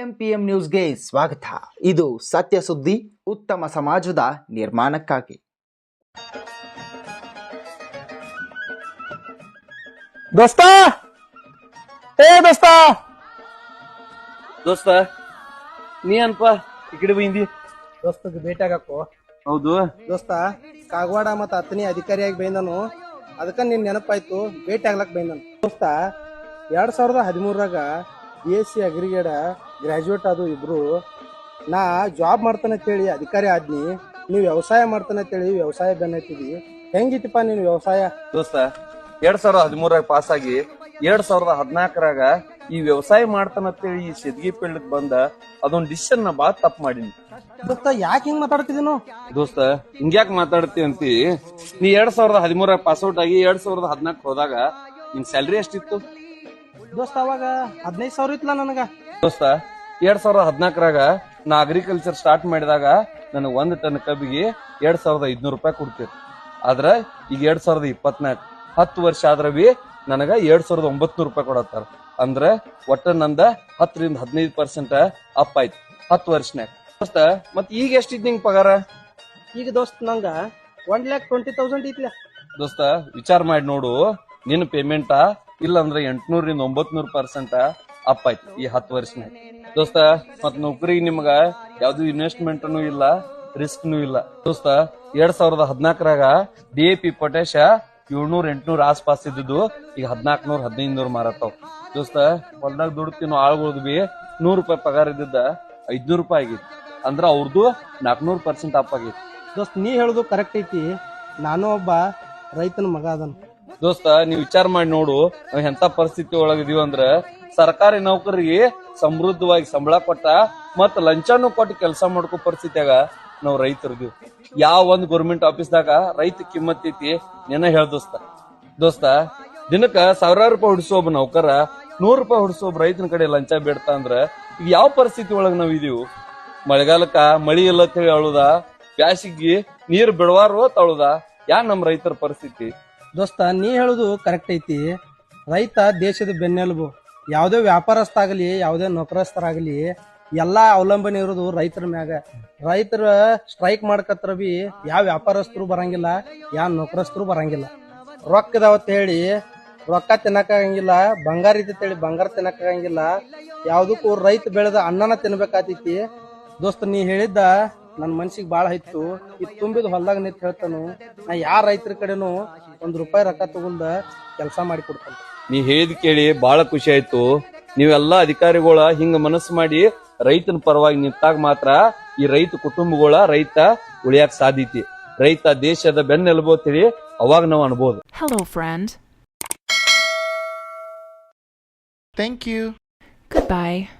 M P M ನ್ಯೂಸ್ಗೆ ಸ್ವಾಗತ. ಇದು ಸತ್ಯ ಸುದ್ದಿ ಉತ್ತಮ ಸಮಾಜದ ನಿರ್ಮಾಣಕ್ಕಾಗಿ. ದೋಸ್ತ? ಏ ದೋಸ್ತ? ದೋಸ್ತ ನೀ ಅನ್ಪ ಈ ಕಡೆ ಬೈಂದಿ ದೋಸ್ತಗ್ ಭೇಟಿ ಆಗಕ್ಕೋ ಹೌದು. ದೋಸ್ತ ಕಾಗವಾಡ ಮತ್ತ ಹತ್ತನೇ ಅಧಿಕಾರಿಯಾಗಿ ಬೈಂದನು. ಅದಕ್ಕ ನಿನ್ ನೆನಪಾಯ್ತು ಭೇಟಿ ಆಗ್ಲಕ್ ಬೈಂದನು. ದೋಸ್ತ ಎರಡ್ ಸಾವಿರದ ಹದಿಮೂರಾಗ ಬಿ ಎಸ್ ಸಿ ಅಗ್ರಿಗೇಡ ಗ್ರಾಜುಯೇಟ್ ಅದು ಇಬ್ರು ನಾ ಜಾಬ್ ಮಾಡ್ತಾನೆ ಅಂತೇಳಿ ಅಧಿಕಾರಿ ಆದ್ನಿ. ನೀವು ವ್ಯವಸಾಯ ಮಾಡ್ತಾನೆ ಅಂತೇಳಿ ವ್ಯವಸಾಯ ಬೆನ್ನತ್ತಿದಿ ಹೆಂಗಿತ್ತಪ್ಪ ನೀನು ವ್ಯವಸಾಯ? ದೋಸ್ತ ಎರಡ್ ಸಾವಿರದ ಹದಿಮೂರಾಗ ಪಾಸ್ ಆಗಿ ಎರಡ್ ಸಾವಿರದ ಹದಿನಾಲ್ಕರಾಗ ಈ ವ್ಯವಸಾಯ ಮಾಡ್ತಾನಂತೇಳಿ ಈ ಸಿದ್ಗಿ ಫೀಲ್ಡ್ ಬಂದ ಅದೊಂದ್ ಡಿಸಿಷನ್ ನಾ ಬಾ ತಪ್ಪು ಮಾಡೀನಿ. ದೋಸ್ತ ಯಾಕೆ ಹಿಂಗ್ ಮಾತಾಡ್ತಿದ್ದೀನು ದೋಸ್ತ ಹಿಂಗ್ಯಾಕ್ ಮಾತಾಡ್ತಿ ಅಂತಿ? ನೀ ಎರಡ್ ಸಾವಿರದ ಹದಿಮೂರಾಗ ಪಾಸ್ಔಟ್ ಆಗಿ ಎರಡ್ ಸಾವಿರದ ಹದಿನಾಲ್ಕು ಹೋದಾಗ ನಿನ್ ಸ್ಯಾಲ್ರಿ ಎಷ್ಟಿತ್ತು? ದೋಸ್ತ ಅವಾಗ ಹದಿನೈದು ಸಾವಿರ ಇತ್ತಲ್ಲ ನನಗ. ದೋಸ್ತ ಎರಡ್ ಸಾವಿರದ ಹದಿನಾಲ್ಕರಾಗ ನಾ ಅಗ್ರಿಕಲ್ಚರ್ ಸ್ಟಾರ್ಟ್ ಮಾಡಿದಾಗ ನನಗೆ ಒಂದು ಟನ್ ಕಬ್ಬಿಗೆ ಎರಡ್ ಸಾವಿರದ ಐದ್ನೂರು ರೂಪಾಯಿ ಕೊಡ್ತೀರಿ ಆದ್ರ ಈಗ ಎರಡ್ ಸಾವಿರದ ಇಪ್ಪತ್ನಾಲ್ಕು ಹತ್ತು ವರ್ಷ ಆದ್ರ ಬಿ ನನಗ ಎರಡ್ ಸಾವಿರದ ಒಂಬತ್ನೂರು ರೂಪಾಯಿ ಕೊಡತ್ತಾರ. ಅಂದ್ರ ಒಟ್ಟ ನಂದ ಹತ್ತರಿಂದ ಹದಿನೈದು ಪರ್ಸೆಂಟ್ ಅಪ್ ಆಯ್ತು ಹತ್ತು ವರ್ಷನ್ಯಾಗ. ದೋಸ್ತ ಮತ್ ಈಗ ಎಷ್ಟಿದ್ ನಿಂಗ್ ಪಗಾರ? ಈಗ ದೋಸ್ತ ನಂಗ ಒನ್ ಲ್ಯಾಕ್ ಟ್ವೆಂಟಿ ತೌಸಂಡ್ ಐತ್ಲ. ದೋಸ್ತ ವಿಚಾರ ಮಾಡಿ ನೋಡು ನಿನ್ನ ಪೇಮೆಂಟ ಇಲ್ಲಂದ್ರೆ ಎಂಟ್ನೂರಿಂದ ಒಂಬತ್ನೂರು ಪರ್ಸೆಂಟ್ ಅಪ್ ಆಯ್ತು, ಈ ಹತ್ತು ವರ್ಷನ್ಯಾಗ ದೋಸ್ತ ಮತ್ ನೌಕರಿ ನಿಮ್ಗ ಯಾವ್ದು ಇನ್ವೆಸ್ಟ್ಮೆಂಟ್ನು ಇಲ್ಲ ರಿಸ್ಕ್ನು ಇಲ್ಲ. ದೋಸ್ತ, ಎರಡ್ ಸಾವಿರದ ಹದಿನಾಲ್ಕರಾಗ ಡಿ ಎ ಪಿ ಪೊಟ್ಯಾಶ ಏಳ್ನೂರ್, ಎಂಟ್ನೂರ್ ಆಸ್ಪಾಸ್ ಇದ್ದಿದ್ದು ಈಗ ಹದಿನಾಲ್ಕನೂರ್ ಹದಿನೈದು ನೂರ್ ಮಾರತ್ತವ್. ದೋಸ್ತ, ಹೊಲ್ದಾಗ ದುಡ್ತಿನೋ ಆಳ್ಗಳ್ದು ಬಿ ನೂರ್ ರೂಪಾಯಿ ಪಗಾರ ಇದ್ದಿದ್ದ ಐದ್ನೂರ್ ರೂಪಾಯಿ ಆಗಿತ್ತು. ಅಂದ್ರ ಅವ್ರದ್ದು ನಾಲ್ಕನೂರ್ ಪರ್ಸೆಂಟ್ ಅಪ್ ಆಗಿತ್ತು. ದೋಸ್ತ್, ನೀ ಹೇಳುದು ಕರೆಕ್ಟ್ ಐತಿ. ನಾನು ಒಬ್ಬ ರೈತನ ಮಗ ಅದನ್. ದೋಸ್ತ, ನೀವ್ ವಿಚಾರ ಮಾಡಿ ನೋಡು, ನಾವ್ ಎಂತ ಪರಿಸ್ಥಿತಿ ಒಳಗಿದೀವಿ ಅಂದ್ರ, ಸರ್ಕಾರಿ ನೌಕರಿಗೆ ಸಮೃದ್ಧವಾಗಿ ಸಂಬಳ ಕೊಟ್ಟ ಮತ್ ಲಂಚನು ಕೊಟ್ಟು ಕೆಲಸ ಮಾಡ್ಕೋ ಪರಿಸ್ಥಿತಿಯಾಗ ನಾವ್ ರೈತರಿದೀವಿ ಯಾವ ಒಂದ್ ಗೌರ್ಮೆಂಟ್ ಆಫೀಸ್ದಾಗ ರೈತ ಕಿಮ್ಮತ್ ಐತಿ, ನೆನ ಹೇಳ ದೋಸ್ತ. ದೋಸ್ತ, ದಿನಕ್ಕ ಸಾವಿರಾರು ರೂಪಾಯಿ ಹುಡ್ಸೋ ಒಬ್ಬ ನೌಕರ, ನೂರು ರೂಪಾಯಿ ಹುಡ್ಸೋ ಒಬ್ಬ ರೈತನ ಕಡೆ ಲಂಚ ಬೇಡ್ತಾ ಅಂದ್ರ, ಈಗ ಯಾವ ಪರಿಸ್ಥಿತಿ ಒಳಗ್ ನಾವ್ ಇದೀವಿ? ಮಳೆಗಾಲಕ್ಕ ಮಳಿ ಇಲ್ಲ ಹೇಳಿ ಅಳುದ, ಬ್ಯಾಸಿಗಿ ನೀರ್ ಬಿಡವಾರು ತಳುದ ಯಾ ನಮ್ ರೈತರ ಪರಿಸ್ಥಿತಿ? ದೋಸ್ತ, ನೀ ಹೇಳುದು ಕರೆಕ್ಟ್ ಐತಿ. ರೈತ ದೇಶದ ಬೆನ್ನೆಲುಬು. ಯಾವುದೇ ವ್ಯಾಪಾರಸ್ಥ ಆಗಲಿ ಯಾವುದೇ ನೌಕರಸ್ಥರಾಗಲಿ, ಎಲ್ಲ ಅವಲಂಬನೆ ಇರೋದು ರೈತರ ಮ್ಯಾಗ. ರೈತರ ಸ್ಟ್ರೈಕ್ ಮಾಡ್ಕತ್ರ ಬಿ ಯಾವ ವ್ಯಾಪಾರಸ್ಥರು ಬರಂಗಿಲ್ಲ ಯಾವ ನೌಕರಸ್ಥರು ಬರಂಗಿಲ್ಲ. ರೊಕ್ಕದಾವತ್ ಹೇಳಿ, ರೊಕ್ಕ ತಿನ್ನಕ್ಕಾಗಂಗಿಲ್ಲ, ಬಂಗಾರ ಹೇಳಿ ಬಂಗಾರ ತಿನ್ನಕ್ಕಾಗಂಗಿಲ್ಲ. ಯಾವ್ದಕ್ಕೂ ರೈತ ಬೆಳೆದ ಅನ್ನನ ತಿನ್ಬೇಕಾತೈತಿ. ದೋಸ್ತ, ನೀ ಹೇಳಿದ್ದ ನನ್ನ ಮನ್ಸಿಗೆ ಬಾಳ ಇತ್ತು ಇದು ತುಂಬಿದ ಹೊಲ್ದಾಗ ನಿಂತ ಹೇಳ್ತಾನು ನಾ ಯಾರ ರೈತರ ಕಡೆನು ಒಂದ್ ರೂಪಾಯಿ ರೊಕ್ಕ ತಗೊಂಡ ಕೆಲಸ ಮಾಡಿ ಕೊಡ್ತಾನೆ. ನೀ ಹೇಳಿದ ಕೇಳಿ ಬಹಳ ಖುಷಿ ಆಯ್ತು. ನೀವೆಲ್ಲ ಅಧಿಕಾರಿಗಳ ಹಿಂಗ ಮನಸ್ಸು ಮಾಡಿ ರೈತನ ಪರವಾಗಿ ನಿಂತಾಗ ಮಾತ್ರ ಈ ರೈತ ಕುಟುಂಬಗಳ ರೈತ ಉಳಿಯಾಕ ಸಾಧ್ಯತೆ. ರೈತ ದೇಶದ ಬೆನ್ನೆಲುಬು ತಿಳಿ ಅವಾಗ ನಾವು ಅನ್ಬೋದು. Hello, thank you you. Goodbye.